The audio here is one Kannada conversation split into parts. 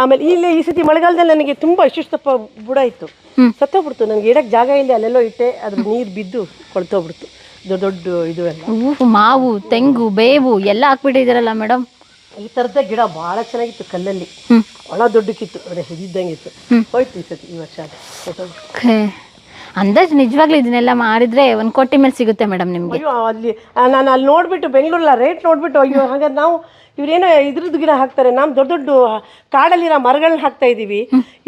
ಆಮೇಲೆ ಇಲ್ಲಿ ಈ ಸತಿ ಮಳೆಗಾಲದಲ್ಲಿ ನನಗೆ ತುಂಬ ಇಷ್ಟಪ್ಪ ಬುಡ ಇತ್ತು. ಸತ್ತೋಗ್ಬಿಡ್ತು. ನನಗೆ ಇಡಕ್ಕೆ ಜಾಗ ಇಲ್ಲ ಅಲ್ಲೆಲ್ಲೋ ಇಟ್ಟೆ ಅದ್ರ ನೀರು ಬಿದ್ದು ಕೊಳ್ತೋಗ್ಬಿಡ್ತು. ದೊಡ್ಡ ದೊಡ್ಡ ಇದು ಎಲ್ಲ. ಹೂವು ಮಾವು ತೆಂಗು ಬೇವು ಎಲ್ಲ ಹಾಕ್ಬಿಟ್ಟಿದ್ದೀರಲ್ಲ ಮೇಡಮ್? ಈ ಥರದ ಗಿಡ ಭಾಳ ಚೆನ್ನಾಗಿತ್ತು ಕಲ್ಲಲ್ಲಿ. ಒಳ ಭಾಳ ದೊಡ್ಡಕ್ಕಿತ್ತು ಅದೇ ಇದ್ದಂಗಿತ್ತು ಹೋಯ್ತು ಈ ಸತಿ ಈ ವರ್ಷ ಅಂದಾಜು ನಿಜವಾಗ್ಲೂ ಇದನ್ನೆಲ್ಲ ಮಾರಿದ್ರೆ ಒಂದು ಕೋಟಿ ಮೇಲೆ ಸಿಗುತ್ತೆ ಮೇಡಮ್ ನಿಮಗೆ. ಅಯ್ಯೋ ಅಲ್ಲಿ ನಾನು ಅಲ್ಲಿ ನೋಡ್ಬಿಟ್ಟು ಬೆಂಗಳೂರಲ್ಲ ರೇಟ್ ನೋಡ್ಬಿಟ್ಟು ಅಯ್ಯೋ ಹಾಗಾದ್ರೆ ನಾವು ಇವ್ರೇನೋ ಇದ್ರದ್ದು ಗಿಡ ಹಾಕ್ತಾರೆ ನಾವು ದೊಡ್ಡ ದೊಡ್ಡ ಕಾಡಲ್ಲಿರೋ ಮರಗಳನ್ನ ಹಾಕ್ತಾ ಇದೀವಿ.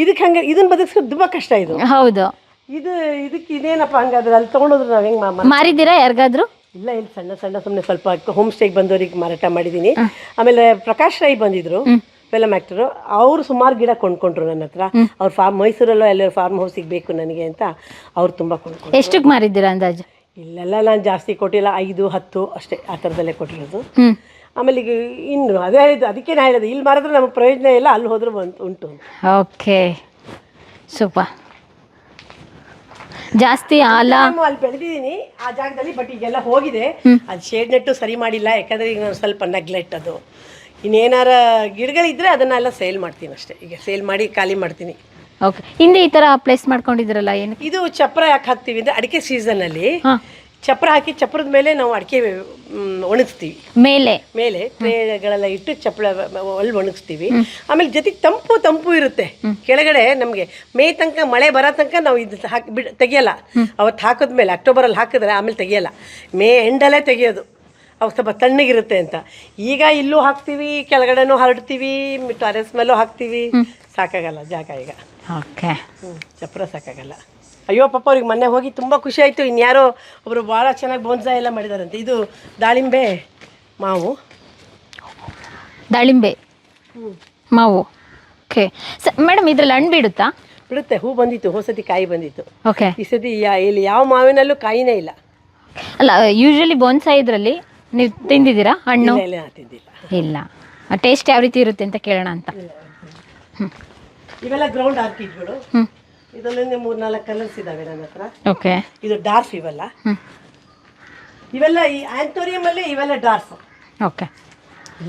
ಇದಕ್ಕೆ ಹಂಗೆ ಇದನ್ನ ಬದುಕಿಸೋದು ತುಂಬ ಕಷ್ಟ ಇದು. ಹೌದು. ಇದು ಇದಕ್ಕೆ ಇದೇನಪ್ಪ ಹಂಗಾದ್ರೆ ಅಲ್ಲಿ ತೊಗೊಂಡೋದ್ರೆ ನಾವು ಹೆಂಗೆ ಮಾರಿದೀರಾ ಮಾರಿದ್ದೀರಾ ಯಾರಿಗಾದ್ರೂ? ಇಲ್ಲ ಇಲ್ಲಿ ಸಣ್ಣ ಸಣ್ಣ ಸುಮ್ಮನೆ ಸ್ವಲ್ಪ ಹೋಮ್ ಸ್ಟೇಗೆ ಬಂದವರಿಗೆ ಮಾರಾಟ ಮಾಡಿದ್ದೀನಿ ಆಮೇಲೆ ಪ್ರಕಾಶ್ ರೈ ಬಂದಿದ್ರು. ಫಿಲಮ್ ಆ್ಯಕ್ಟರು ಅವರು ಸುಮಾರು ಗಿಡ ಕೊಂಡ್ಕೊಂಡ್ರು ನನ್ನ ಹತ್ರ. ಅವ್ರ ಫಾರ್ಮ್ ಮೈಸೂರಲ್ಲೋ ಎಲ್ಲ ಫಾರ್ಮ್ ಹೌಸಿಗೆ ಬೇಕು ನನಗೆ ಅಂತ ಅವ್ರು ತುಂಬ ಕೊಂಡ್ಕೊಂಡ್ರು. ಎಷ್ಟಕ್ಕೆ ಮಾರಿದ್ದೀರಾ ಅಂದಾಜು? ಇಲ್ಲೆಲ್ಲ ನಾನು ಜಾಸ್ತಿ ಕೊಟ್ಟಿಲ್ಲ ಐದು ಹತ್ತು ಅಷ್ಟೇ ಆ ಥರದಲ್ಲೇ ಕೊಟ್ಟಿರೋದು. ಆಮೇಲೆ ಈಗ ಇನ್ನು ಅದೇ ಹೇಳಿದ್ದು ಅದಕ್ಕೆ ನಾ ಹೇಳಿದೆ ಇಲ್ಲಿ ಮಾರಿದ್ರೆ ನಮಗೆ ಪ್ರಯೋಜನ ಇಲ್ಲ ಅಲ್ಲಿ ಹೋದ್ರೆ ಬಂತು ಉಂಟು ಓಕೆ. ಸೂಪರ್. ಜಾಸ್ತಿ ಆಲ ನಾನು ಅಲ್ಲಿ ಬೆಳೆದಿದ್ದೀನಿ ಆ ಜಾಗದಲ್ಲಿ ಬಟ್ ಈಗೆಲ್ಲ ಹೋಗಿದೆ. ಅದು ಶೇಡ್ ನೆಟ್ಟು ಸರಿ ಮಾಡಿಲ್ಲ ಯಾಕಂದ್ರೆ ಈಗ ನಾನು ಸ್ವಲ್ಪ ನೆಗ್ಲೆಕ್ಟ್ ಅದು. ಇನ್ನೇನಾರ ಗಿಡಗಳಿದ್ರೆ ಅದನ್ನೆಲ್ಲ ಸೇಲ್ ಮಾಡ್ತೀನಿ ಅಷ್ಟೇ. ಈಗ ಸೇಲ್ ಮಾಡಿ ಖಾಲಿ ಮಾಡ್ತೀನಿ. ಓಕೆ ಹಿಂದೆ ಈ ತರ ಪ್ಲೇಸ್ ಮಾಡ್ಕೊಂಡಿದ್ರಲ್ಲ ಏನು? ಇದು ಚಪ್ರ ಯಾಕೆ ಹಾಕ್ತೀವಿ ಅಂದ್ರೆ ಅಡಿಕೆ ಸೀಸನ್ ಅಲ್ಲಿ ಚಪ್ರ ಹಾಕಿ ಚಪ್ರದ ಮೇಲೆ ನಾವು ಅಡಿಕೆ ಒಣಗಿಸ್ತೀವಿ. ಮೇಲೆ? ಮೇಲೆ ಟ್ರೇಗಳೆಲ್ಲ ಇಟ್ಟು ಚಪ್ಪಳ ಹೊಲ್ ಒಣಗಿಸ್ತೀವಿ. ಆಮೇಲೆ ಜೊತೆಗೆ ತಂಪು ತಂಪು ಇರುತ್ತೆ. ಕೆಳಗಡೆ ನಮಗೆ ಮೇ ತನಕ ಮಳೆ ಬರೋ ತನಕ ನಾವು ಇದು ಹಾಕಿ ಬಿಡ್ ತೆಗಿಯಲ್ಲ. ಅವತ್ತು ಹಾಕಿದ್ಮೇಲೆ ಅಕ್ಟೋಬರಲ್ಲಿ ಹಾಕಿದ್ರೆ ಆಮೇಲೆ ತೆಗಿಯಲ್ಲ. ಮೇ ಎಂಡಲ್ಲೇ ತೆಗಿಯೋದು. ಅವು ಸ್ವಲ್ಪ ತಣ್ಣಗಿರುತ್ತೆ ಅಂತ. ಈಗ ಇಲ್ಲೂ ಹಾಕ್ತೀವಿ ಕೆಳಗಡೆನೂ ಹರಡ್ತೀವಿ ಟಾರೆಸ್ ಮೇಲೂ ಹಾಕ್ತೀವಿ. ಸಾಕಾಗಲ್ಲ ಜಾಗ ಈಗ. ಓಕೆ. ಚಪ್ರ ಸಾಕಾಗಲ್ಲ. ಅಯ್ಯೋ ಪಾಪ ಅವ್ರಿಗೆ ಮೊನ್ನೆ ಹೋಗಿ ತುಂಬ ಖುಷಿ ಆಯಿತು. ಇನ್ಯಾರೋ ಒಬ್ಬರು ಭಾಳ ಚೆನ್ನಾಗಿ ಬೋನ್ಸಾ ಎಲ್ಲ ಮಾಡಿದಾರಂತೆ. ಇದು ದಾಳಿಂಬೆ ಮಾವು. ದಾಳಿಂಬೆ. ಮಾವು. ಓಕೆ. ಮೇಡಮ್ ಇದ್ರಲ್ಲಿ ಹಣ್ಣು ಬಿಡುತ್ತಾ? ಬಿಡುತ್ತೆ. ಹೂ ಬಂದಿತ್ತು. ಹೊಸತಿ ಕಾಯಿ ಬಂದಿತ್ತು. ಓಕೆ. ಈ ಸತಿ ಇಲ್ಲಿ ಯಾವ ಮಾವಿನಲ್ಲೂ ಕಾಯಿನೇ ಇಲ್ಲ. ಅಲ್ಲ ಯೂಶಲಿ ಬೋನ್ಸಾ ಇದರಲ್ಲಿ ನೀವು ತಿಂದಿದ್ದೀರಾ ಹಣ್ಣು? ಇಲ್ಲ ಇಲ್ಲ ತಿಂದಿಲ್ಲ. ಇಲ್ಲ. ಟೇಸ್ಟ್ ಯಾವ ರೀತಿ ಇರುತ್ತೆ ಅಂತ ಕೇಳೋಣ ಅಂತ. ಇವೆಲ್ಲ ಗ್ರೌಂಡ್ ಆರ್ಕಿಡ್ಗಳು ಇದರಲ್ಲಿ ಮೂರು ನಾಲ್ಕು ಕಲರ್ಸ್ ಇದಾವೆ ನನ್ನ ಹತ್ರ. ಓಕೆ ಇದು ಡಾರ್ಫ್ ಇವೆಲ್ಲ. ಇವೆಲ್ಲ ಈ ಆಂಥೋರಿಯಂ ಅಲ್ಲಿ ಇವೆಲ್ಲ ಡಾರ್ಫ್ ಓಕೆ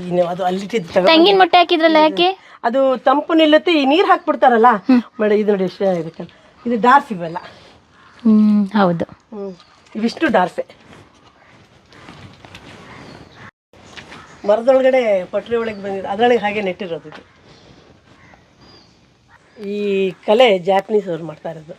ಇನ್ನು ಅದು ಅಲ್ಲಿ ತಗೋ- ತೆಂಗಿನ ಮೊಟ್ಟೆ ಹಾಕಿದ್ರಲ್ಲ ಯಾಕೆ? ಅದು ತಂಪು ನಿಲ್ಲುತ್ತೆ ಈ ನೀರು ಹಾಕ್ಬಿಡ್ತಾರಲ್ಲ? ಮೇಡಮ್ ಇದು ನೋಡಿ ಎಷ್ಟು ಇದು ಡಾರ್ಫ್ ಇವೆಲ್ಲ. ಹೌದು. ಇವಿಷ್ಟು ಡಾರ್ಫೆ ಮರದೊಳಗಡೆ ಪಟ್ರಿ ಒಳಗೆ ಬಂದಿದ್ದು ಅದರೊಳಗೆ ಹಾಗೆ ನೆಟ್ಟಿರೋದು ಇದು. ಈ ಕಲೆ ಜಾಪನೀಸ್ ಅವ್ರು ಮಾಡ್ತಾ ಇರೋದು.